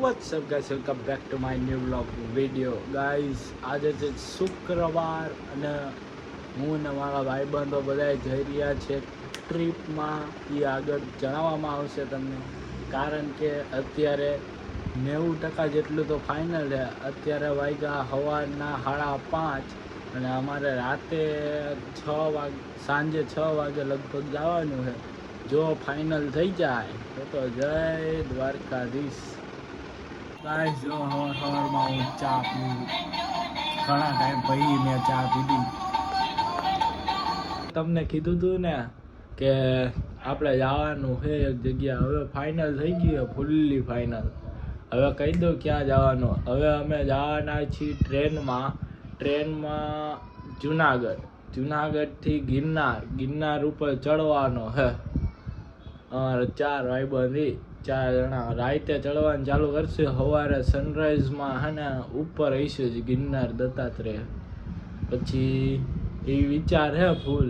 What's up guys welcome back to my new blog video guys આજે છે શુક્રવાર અને હું ને મારા ભાઈબંધો બધા જઈ રહ્યા છે ટ્રીપમાં. એ આગળ જણાવવામાં આવશે તમને. કારણ કે અત્યારે નેવું ટકા જેટલું તો ફાઇનલ છે. અત્યારે વાગ્યા સવારના સાડા પાંચ અને અમારે રાતે છ વાગ, સાંજે છ વાગે લગભગ જવાનું છે. જો ફાઇનલ થઈ જાય તો જય દ્વારકાધીશ. ગાઈસ હવારમાં હું ચા પીવું. ઘણા ટાઈમ પછી મેં ચા પીધી. તમને કીધું હતું ને કે આપણે જવાનું છે એક જગ્યા. હવે ફાઇનલ થઈ ગયું છે ફૂલ્લી ફાઇનલ હવે કહી દો ક્યાં જવાનું. હવે અમે જવાના છીએ ટ્રેનમાં. ટ્રેનમાં જુનાગઢ. જુનાગઢથી ગિરનાર. ગિરનાર ઉપર ચડવાનો હે અમારે ચાર ભાઈબંધી. ચાર જણા રાતે ચડવાનું ચાલુ કરશે. સવારે સનરાઈઝમાં હે ઉપર હશે જ ગિરનાર દત્તાત્રેય. પછી એ વિચાર હે ફૂલ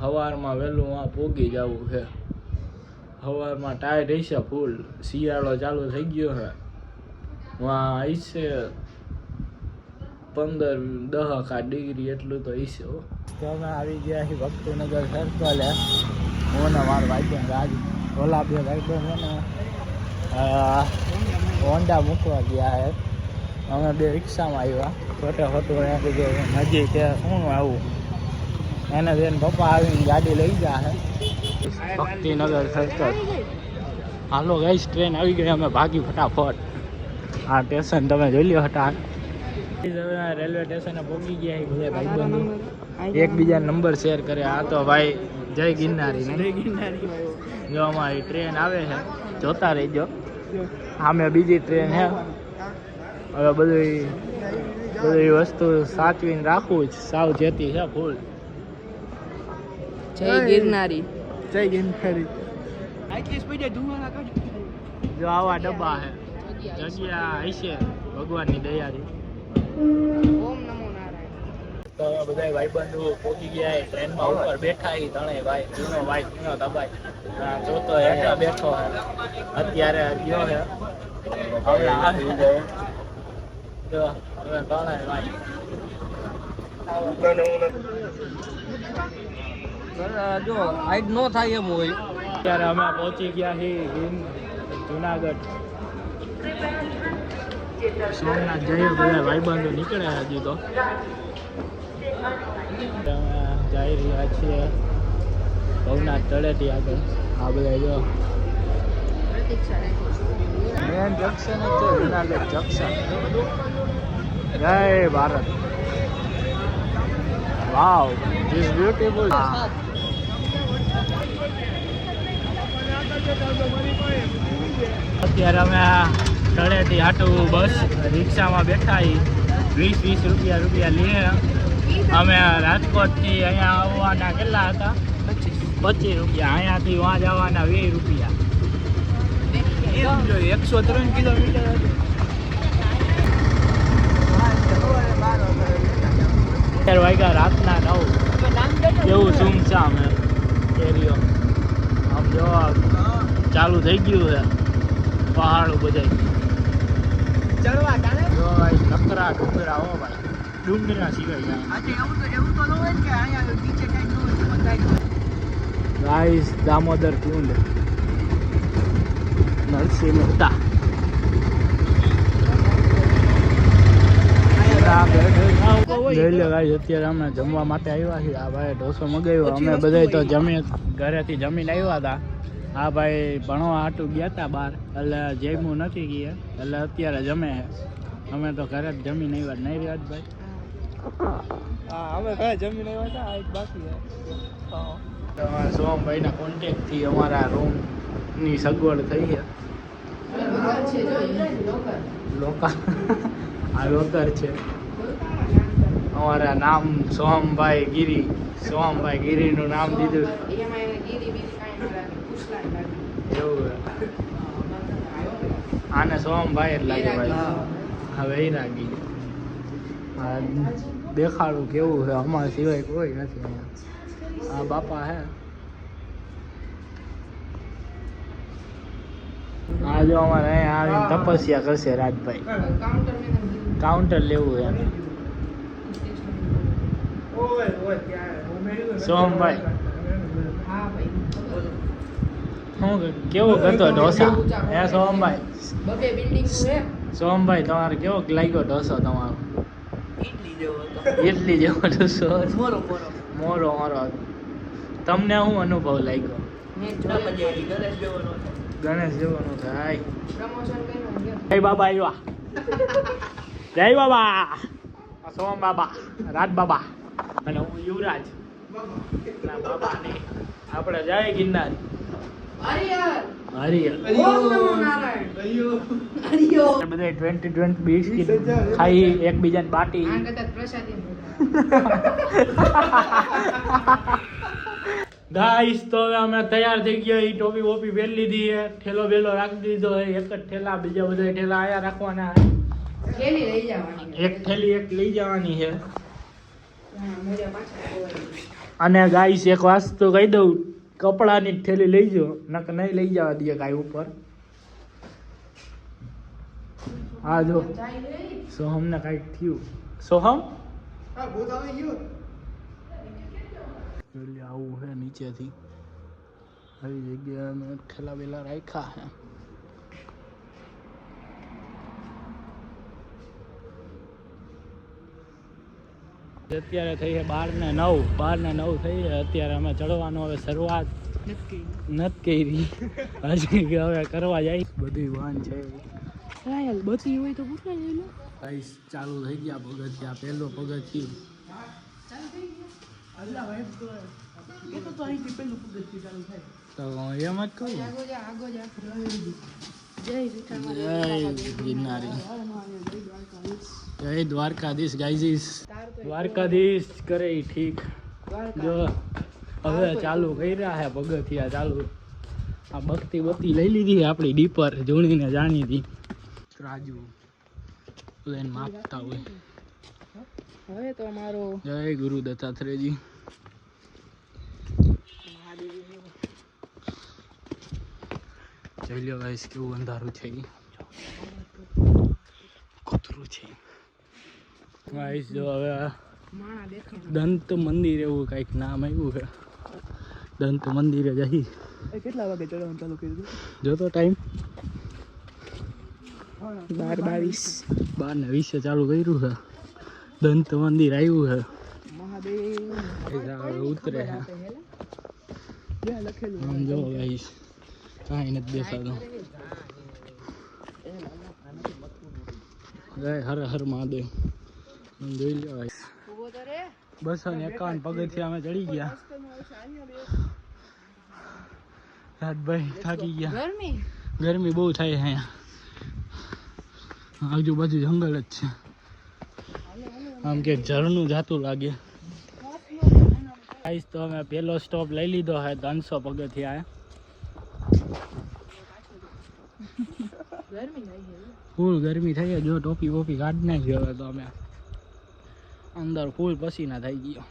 સવારમાં વહેલું આ પોગી જવું છે સવારમાં ટાયર હશે ફૂલ, શિયાળો ચાલુ થઈ ગયો છે વાં હશે પંદર, દહ કા ડિગ્રી એટલું તો હશે. તો અમે આવી ગયા છીએ ભક્તિનગર સર્કલ હું ને મારું ભાઈબંધ રાજ. ઓલા બે ભાઈબંધ છે ને અ, હોન્ડા મૂકવા ગયા હે અમે બે રિક્ષામાં આવ્યા ખોટે ખોટું એને કીધું નજીક છે શું આવું એને બેન પપ્પા આવીને ગાડી લઈ ગયા હે ભક્તિનગર સર્કલ હાલો ગઈ ટ્રેન આવી ગઈ અમે ભાગી ફટાફટ આ સ્ટેશન તમે જોઈ લ્યો હટા રેલવે સ્ટેશને પહોંચી ગયા છે બધા ભાઈબંધો એકબીજા નંબર શેર કરે આ તો ભાઈ જય ગિરનારી જય ગિરનારી જો અમારી ટ્રેન આવે છે. જોતા રહેજો. સામે બીજી ટ્રેન છે. હવે બધી બધી વસ્તુ સાચવીને રાખવું જ. સાવચેતી છે ફૂલ જય ગિરનારી. જય ગિરનારી. જો આવા ડબ્બા છે. જગ્યા હશે ભગવાનની દયાથી. ઓમ નમો તો બધા ભાઈબંધો પહોંચી ગયા ટ્રેન ટ્રેનમાં ઉપર બેઠા એ ત્રણેય ભાઈ જૂનો ભાઈ જૂનો દબાઈ. જોતો ચોથો હેઠા બેઠો અત્યારે ગયો હે. હવે આવી જાય. જો હવે ત્રણેય ભાઈ. જો હાઈટ નો થાય એમ હોય. અત્યારે અમે પહોંચી ગયા છીએ હિમ જુનાગઢ. સોમનાથ જઈએ બધા ભાઈબંધો નીકળ્યા હજી તો. જઈ રહ્યા છીએ. ભવનાથ તળેટી આગળ. આ બધા જો મેન જંક્શન જ છે જુનાગઢ જંક્શન જય ભારત. વાવ ધીસ બ્યુટીફુલ અત્યારે અમે તળેટી હાટું બસ રિક્ષામાં બેઠા વીસ વીસ રૂપિયા રૂપિયા લઈએ અમે રાજકોટથી અહીંયા આવવાના કેટલા હતા? પચીસ. રૂપિયા. અહીંયાથી વાં જવાના વીસ રૂપિયા. એકસો ત્રણ કિલોમીટર અત્યારે વાગ્યા રાતના નવ. એવું સુમસામ એરિયો આમ જોવા ચાલુ થઈ ગયું છે. પહાડ બધાય. ચડવા તારે જો ભાઈ નકરા ડુંગરા હો ભાઈ. ડુંગરા સિવાય આજે એવું તો એવું તો ન કે અહીંયા નીચે કાંઈ ન હોય ગાઈસ દામોદર કુંડ. નરસિંહ મહેતા. અત્યારે અમે જમવા માટે આવ્યા છીએ. આ ભાઈ ઢોસો મગાવ્યો. અમે બધા તો જમી ઘરેથી જમીને આવ્યા હતા. આ ભાઈ ભણવા હાટું ગયા હતા બહાર એટલે જમ્યું નથી ગયા એટલે અત્યારે જમે અમે તો ઘરે જ જમીને આવ્યા નહીં રહ્યા ભાઈ. હા, અમે ઘરે છે. સોમભાઈના કોન્ટેક્ટથી અમારા રૂમની સગવડ થઈ છે. આ લોકર છે. અમારા નામ સોમભાઈ ગીરી. સોમભાઈ ગીરીનું નામ દીધું. એવું આને સોમભાઈ જ લાગે ભાઈ. હવે એ આ દેખાડું કેવું છે? અમારા સિવાય કોઈ નથી અહીંયા. આ બાપા હે. આ જો અમારે અહીંયા આવીને તપસ્યા કરશે રાજભાઈ. કાઉન્ટર લેવું એમ. સોમભાઈ. શું કેવો હતો ઢોસા? હે સોમભાઈ? સોમભાઈ તમારે કેવો લાગ્યો ઢોસો તમારો? ઇડલી જેવો ઢોસો મોરો મોરો. મોરો મોરો. તમને હું અનુભવ લાગ્યો? ગણેશ જેવો નો થાય. જય બાબા આવ્યા જય બાબા. સોમ બાબા રાજ બાબા. અને હું યુવરાજ. ના બાબા ને આપણે જય ગિરનાર. બધા ટ્વેન્ટી ટ્વેન્ટી બિસ્કીટ ખાઈ એકબીજાને બાટી. ગાઈસ તો હવે અમે તૈયાર થઈ ગયા. એ ટોપી વોપી પહેરી લીધી છે. ઠેલો બેલો રાખી દીધો છે. એક જ ઠેલા બીજા બધા ઠેલા આયા રાખવાના એક થેલી એક લઈ જવાની છે. અને ગાઈસ એક વાસ્તુ કહી દઉં. કપડાની થેલી લઈ જાઓ નક નહીં લઈ જવા દે કાંઈ ઉપર. હા જો. સોહમને કાંઈક થયું. સોહમ આવું છે નીચેથી. આવી જગ્યા અમે વેલા રાખ્યા છે અત્યારે થઈ છે બાર ને નવ. બાર ને નવ થઈ છે. અત્યારે અમે ચડવાનો હવે શરૂઆત નથી કરી. હજી હવે કરવા જાય. બધી વાન છે. બચી હોય તો પૂછવા જઈ ગાઈસ ચાલુ થઈ ગયા પગથિયા. પહેલો પગથિયું. તો એમ જ કહું. જય ગિરનારી. જય દ્વારકાધીશ. ગાઈઝીસ દ્વારકાધીશ કરે ઠીક. જો હવે ચાલુ કર્યા હે પગથિયા ચાલુ. આ ભક્તિ બત્તી લઈ લીધી આપણી ડીપર જોણીને જાણી હતી. રાજુ લઈને માપતા હોય. હવે તો અમારો જય ગુરુ દત્તાત્રેયજી. જોઈ લ્યો ગાઈસ કેવું અંધારું છે. કૂતરું છે ગાઈસ જો હવે દંત મંદિર એવું કંઈક નામ આવ્યું છે. દંત મંદિરે જઈ. કેટલા વાગે ચડવાનું ચાલુ કર્યું જોતો ટાઈમ. બાર બાવીસ. બાર ને વીસે ચાલુ કર્યું છે. દંત મંદિર આવ્યું છે. મહાદેવ. ઉતરે જો ગાઈસ કાંઈ નથી દેખાતું. જય હર હર મહાદેવ. બસો ને એકાવન પગથિયા અમે ચડી ગયા. રાજભાઈ થાકી ગયા. ગરમી? બહુ થાય છે અહીંયા. આજુબાજુ જંગલ જ છે. આમ કે ઝરણું જાતું લાગે. આઈસ તો અમે પહેલો સ્ટોપ લઈ લીધો છે ત્રણસો પગથિયા ફૂલ ગરમી થઈ જો ટોપી બોપી કાઢી નાખી હવે તો અમે. અંદર ફૂલ પસીના થઈ ગયો.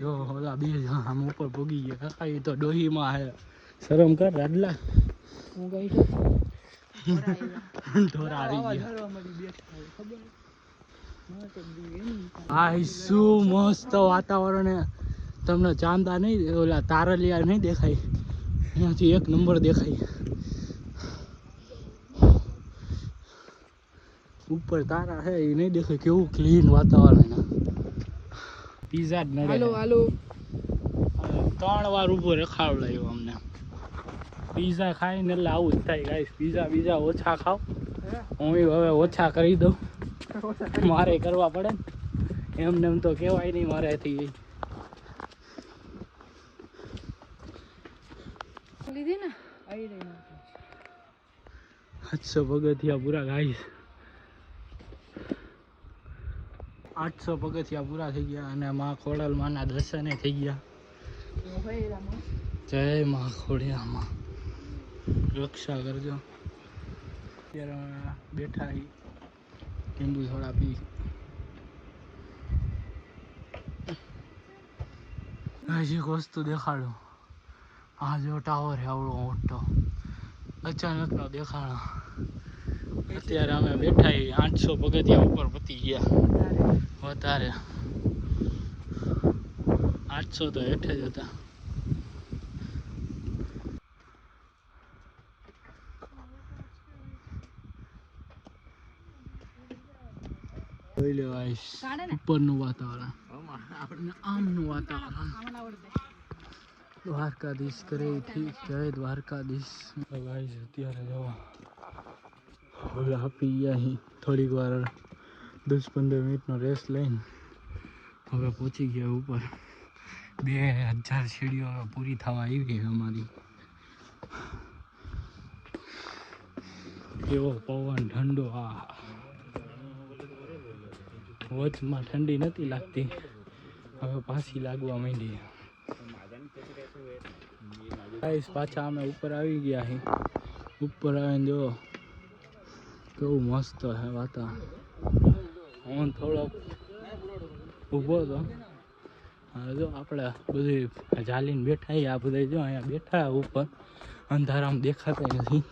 જો ઓલા બે આમ ઉપર પૂગી ગયા. કાકા એ તો ડોહીમાં હે. શરમ કર હું ગઈ. ઢોરા આવી ગયા. આ શું મસ્ત વાતાવરણ તમને ચાંદા નહીં ઓલા તારલિયા નહીં દેખાય. અહીંયાથી એક નંબર દેખાય. ઉપર તારા છે એ નહીં દેખાય કેવું ક્લીન વાતાવરણ પીઝા જ નડે હાલો હાલો ત્રણ વાર ઊભો રખાવડાયો અમને પીઝા ખાઈને એટલે આવું જ થાય ગાઈશ પીઝા બીજા ઓછા ખાવ હું હવે ઓછા કરી દઉં મારે કરવા પડે ને એમને એમ તો કહેવાય નહીં મારેથી લીધી ને આવી રહી આઠસો પગથિયા પૂરા ગાઈસ આઠસો પગથિયા પૂરા થઈ ગયા અને માં ખોડલ માના દર્શને થઈ ગયા. જય માં ખોડિયામાં રક્ષા કરજો. અત્યારે બેઠા લીંબુ થોડા પી. હજી એક વસ્તુ દેખાડો. આ જો ટાવર આવડો મોટો. અચાનક નો દેખાણો. અત્યારે અમે બેઠા આઠસો પગથિયા ઉપર પતી ગયા. વધારે. આઠસો તો હેઠે જ હતા. જોઈ લો guys, ઉપરનું વાતાવરણ. આમનું વાતાવરણ. દ્વારકાધીશ કરે જય દ્વારકાધીશ. તો અત્યારે આપી ગયા અહીં થોડીક વાર. દસ પંદર મિનિટનો રેસ્ટ લઈને હવે પહોંચી ગયા ઉપર. બે હજાર સીડીઓ હવે પૂરી થવા આવી છે અમારી. એવો પવન, ઠંડો, આ. વચમાં ઠંડી નથી લાગતી. હવે પાછી લાગવા માંડી. ગાઈસ પાછા અમે ઉપર આવી ગયા અહીં ઉપર આવીને જો કેવું મસ્ત છે વાતાવરણ. હું થોડોક ઊભો હતો. જો આપણે બધી ચાલીને બેઠા. આ બધા જો અહીંયા બેઠા ઉપર. અંધારામાં દેખાતા નથી.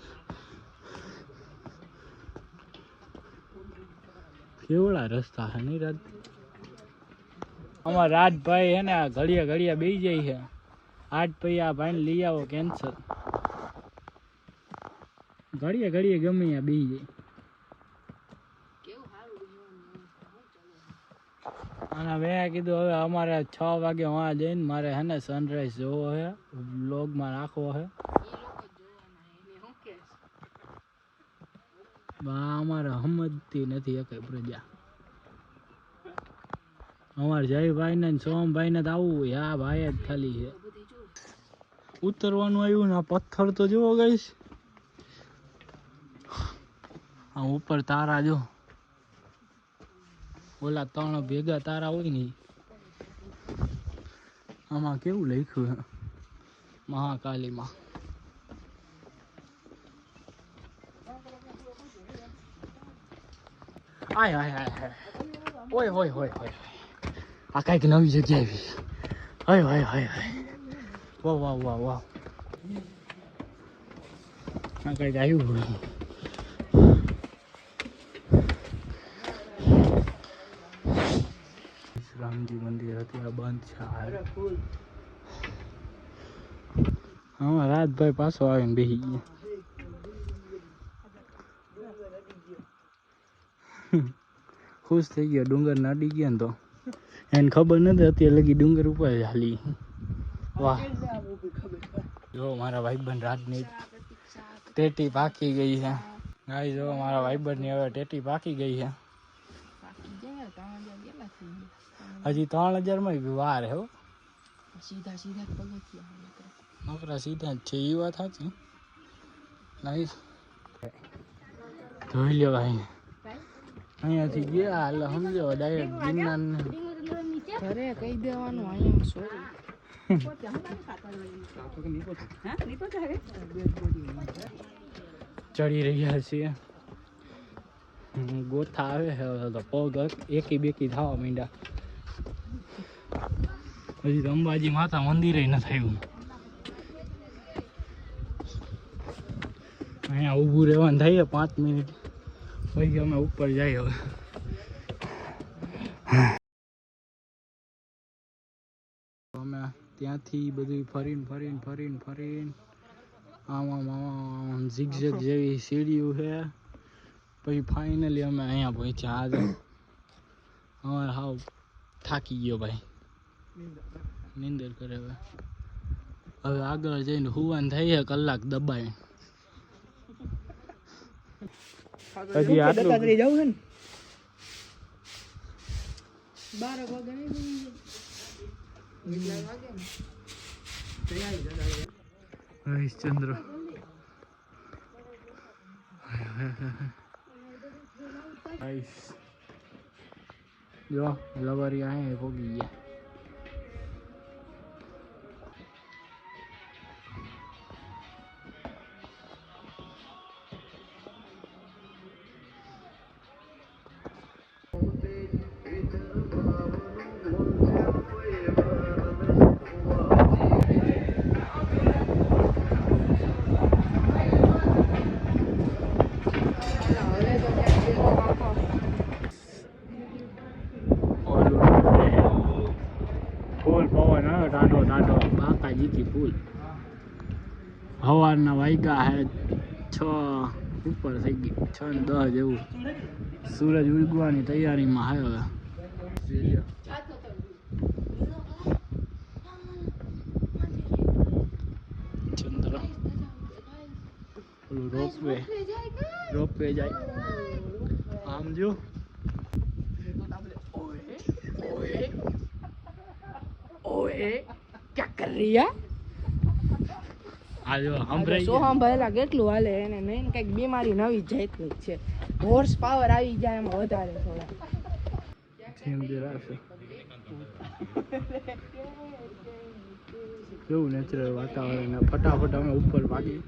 કેવડા રસ્તા છે નહીં રાજ અમારા રાજભાઈ હે ને, આ ઘડિયા ઘડિયા બેસી જાય છે. આઠ ભાઈ આ ભાઈને લઈ આવો કેન્સર ઘડિયા ઘડિયા ગમે ત્યાં બેસી જાય. અને મેં કીધું, હવે અમારે છ વાગે વાં જઈને મારે હે ને સનરાઈઝ જોવો છે બ્લોગમાં રાખવો છે અમારે સમજતી નથી એક પ્રજા. અમારે જયભાઈ ને સોમભાઈ ને તો આવું હા, ભાઈ જ ખાલી છે. ઉતરવાનું આવ્યું ને આ પથ્થર તો જુઓ ગઈશ. આ ઉપર તારા જો. ઓલા ત્રણ ભેગા તારા હોય ને આમાં કેવું લખ્યું મહાકાલીમાં. આય હાય હાય હાય ઓય હોય હોય આ કાંઈક નવી જગ્યાએ આવી. હોય હોય હોય વાહ વાહ વાહ વાહ. આ કાંઈક આવ્યું રામજી મંદિર અત્યારે બંધ છે હાલ. હા રાજભાઈ પાછો આવીને બેસી ગયા. ખુશ થઈ ગયો, ડુંગર નાડી ગયા ને તો. એને ખબર નથી, અત્યારે લગી ડુંગર ઉપર જ હાલી. વાહ. જો, મારા ભાઈબંધ રાજની ટેટી પાકી ગઈ છે. ગાઈ જો, મારા ભાઈબંધની હવે ટેટી પાકી ગઈ છે. હજી ત્રણ હજારમાં વાર હે સીધા સીધા પગથિયા નકરા સીધા જ છે એ વાત સાચી. નહીં. જોઈ લ્યો ભાઈ. અહીંયાથી ગયા એટલે સમજો ડાયરેક્ટ ગિરનાર ઘરે કહી દેવાનું અહીંયા સોરી ચડી રહ્યા છીએ. ગોથા આવે છે તો પગ એકી બેકી થવા માંડ્યા. હજી તો અંબાજી માતા મંદિરે ન થયું. અહીંયા ઊભું રહેવાનું થાય પાંચ મિનિટ. પછી અમે ઉપર જઈએ હવે. અમે ત્યાંથી બધું ફરીને ફરીને ફરીને ફરીને આમ આમ આમ ઝીકઝેક જેવી સીડીઓ છે. પછી ફાઇનલી અમે અહીંયા પહોંચ્યા. આજે અમારે હાવ થાકી ગયો ભાઈ. નિંદર કરે હવે. હવે આગળ જઈને હુવાન થઈ છે કલાક દબાય હજી આટલું જવું છે ને? બાર વાગે નહીં એટલા વાગે ને હરિશ્ચંદ્ર આઈશ જો લવારી અહીંયા પોગી ગયા સવારના વાગ્યા હે છ ઉપર થઈ ગઈ છ ને દસ જેવું સૂરજ ઉગવાની તૈયારીમાં હે હવે ચંદ્ર ઓલું રોપવે રોપવે જાય આમ જો ઓએ ક્યાં કર ભરેલા કેટલું હાલે એને? મેઇન કંઈક બીમારી નવી જાતની છે. હોર્સ પાવર આવી જાય એમાં વધારે થોડા જેમ જે કેવું નેચરલ વાતાવરણ ફટાફટ અમે ઉપર ભાગી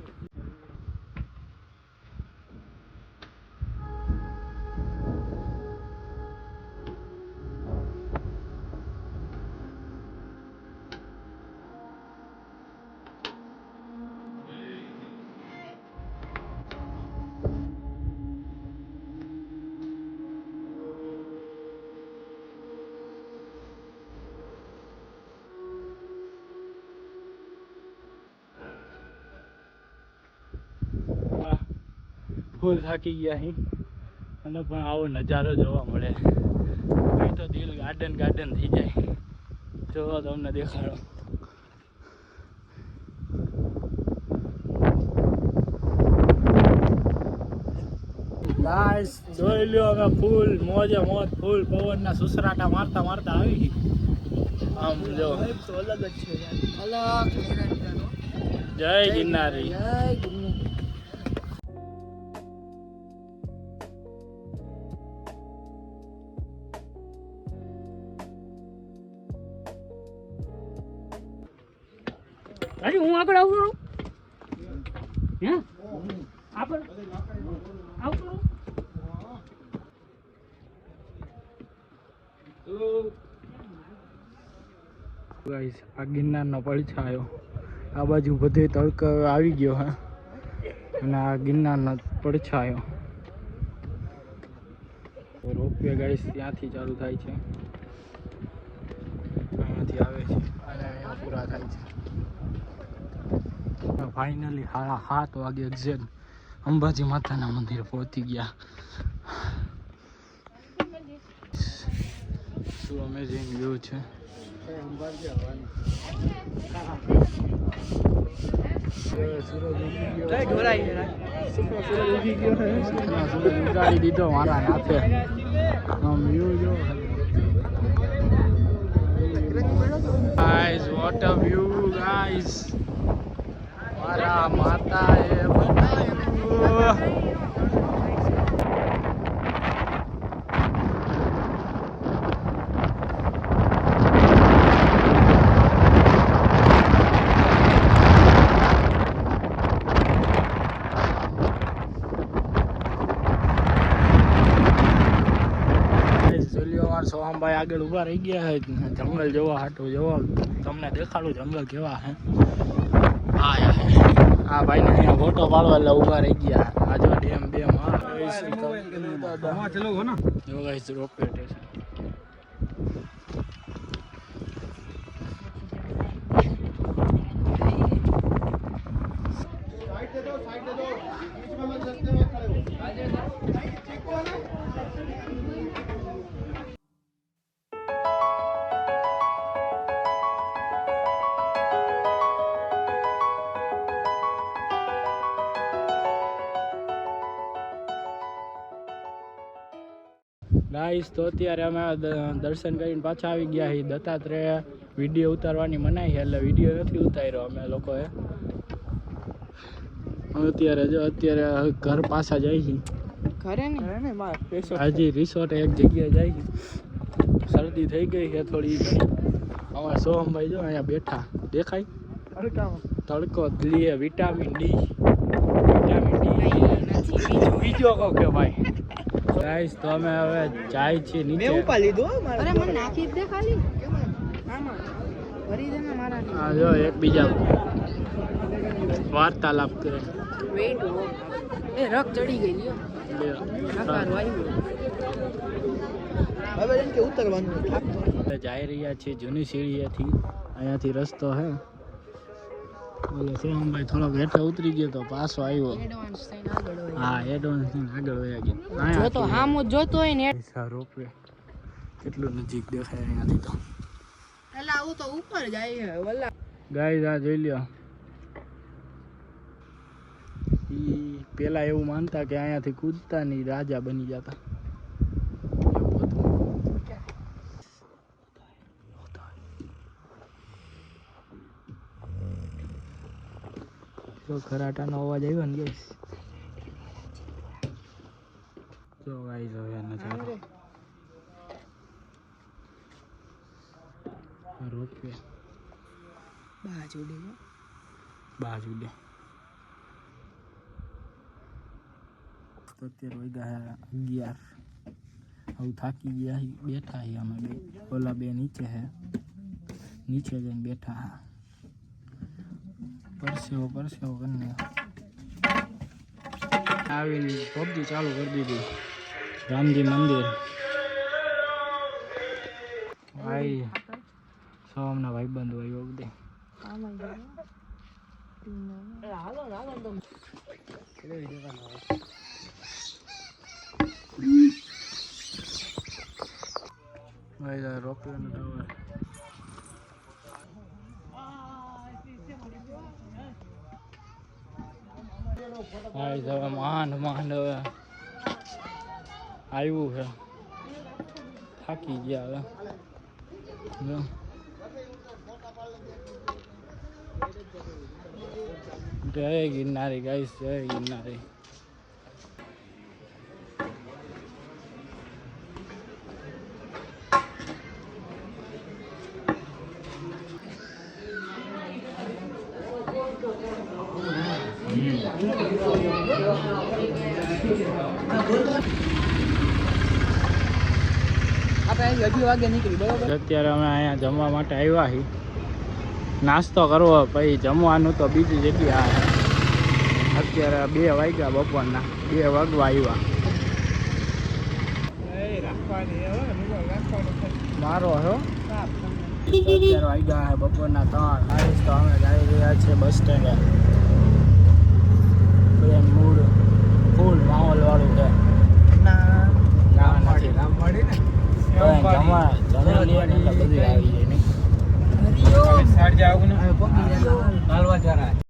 ફૂલ થાકી ગયા અહીં. અને પણ આવો નજારો જોવા મળે. અહીં તો દિલ ગાર્ડન ગાર્ડન થઈ જાય. જો તમને દેખાડો. ગાઈસ જોઈ લ્યો અમે ફૂલ મોજે મોજ ફૂલ પવનના સુસરાટા મારતા મારતા આવી આમ જો. અલગ જ છે જય ગિરનારી. જય ગાઈસ આ ગિરનારનો પડછાયો આ બાજુ બધે તડકો આવી ગયો, હા. અને આ ગિરનારનો પડછાયો રોપવે ગાઈસ ત્યાંથી ચાલુ થાય છે. અહીંયાથી આવે છે. અને પૂરા થાય છે. ફાઇનલી સાડા સાત વાગે એક્ઝેક્ટ અંબાજી માતાના મંદિરે પહોંચી ગયા. શું અમેઝિંગ વ્યૂ છે. દીધો મારા નાથે આમ વ્યૂ જો. Guys what a view guys મારા માતા બનાવ્યું સોલિયોવાર સોહમભાઈ આગળ ઊભા રહી ગયા છે. જંગલ જોવા, હાટું જોવા. તમને દેખાડું, જંગલ કેવા હે હા આ ભાઈને અહીંયા ફોટો પાડવા એટલે ઊભા રહી ગયા. આજો ડેમ બેમ હા. રોપવે સ્ટેશન ગાઈસ તો અત્યારે અમે દર્શન કરીને પાછા આવી ગયા છીએ. દત્તાત્રેય વીડિયો ઉતારવાની મનાઈ છે એટલે વીડિયો નથી ઉતાર્યો અમે લોકોએ. અત્યારે જો અત્યારે ઘર પાછા જાય છે ઘરે ને ને મારા પેસો હજી રિસોર્ટ એક જગ્યાએ જાય છે. શરદી થઈ ગઈ છે થોડી અમારા સોહમભાઈ જો અહીંયા બેઠા. દેખાય? તડકો લીએ વિટામિન ડી વિટામિન ડી બીજો કહો કે ભાઈ. ગાઈસ તો અમે હવે જાય છીએ મેં નીચે ઉપા લીધું હો મારા અરે મને નાખી દે ખાલી. આમાં ભરી દે ને મારા આ જો એક બીજા વાર્તાલાપ કરે. વેઇટ હો એ રક ચડી ગઈ લ્યો. હવે એમ કે ઉતરવાનું જઈ રહ્યા છીએ જૂની સીડીએથી. અહીંયાથી રસ્તો હે. બોલો સોહમભાઈ થોડોક હેઠે ઉતરી ગયો તો પાછો આવ્યો. એડવાન્સ થઈને આગળ હા વયા ગયા. જોતો હામો જોતો હોય ને સારો પે કેટલું નજીક દેખાય અહીંયાથી તો. એટલે હું તો ઉપર જાય વલ્લા. ગાય આ જોઈ લ્યો. ઈ પેલા એવું માનતા કે અહીંયાથી કૂદતા ની રાજા બની જતા. જો ખરાટાનો અવાજ આવ્યો ને ગેસ. જો ગાઈસ હવે નજારો રોપવે. બાજુ દેવો બાજુ લે. અત્યારે વાગ્યા અગિયાર. હવે થાકી ગયા બેઠા હી અમે બે. ઓલા બે નીચે હે. નીચે જઈને બેઠા હા. પરસેવો પરસેવો કરીને આવીને પબજી ચાલુ કરી દીધી રામજી મંદિર ભાઈ સોમના ભાઈબંધો આવ્યો બધે આમાં હાલો ને હાલો ને તો ભાઈ આ રોપવેનું ટાવર ભાઈ હવે માંડ માંડ હવે. આવ્યું છે. થાકી ગયા હવે. જય ગિરનારી, ગાઈસ, જય ગિરનારી આપણે અઢી વાગે નીકળી બરોબર અત્યારે અમે અહીંયા જમવા માટે આવ્યા છીએ. નાસ્તો કરવો, પછી જમવાનું તો બીજી જગ્યા અત્યારે બે વાગ્યા બપોરના, બે વાગવા આવ્યા. મારો હો. અત્યારે વાગ્યા છે બપોરના ત્રણ. તો અમે જઈ રહ્યા છીએ બસ સ્ટેન્ડે. ફૂલ માહોલ વાળું છે. જમવા આવી જાય ને.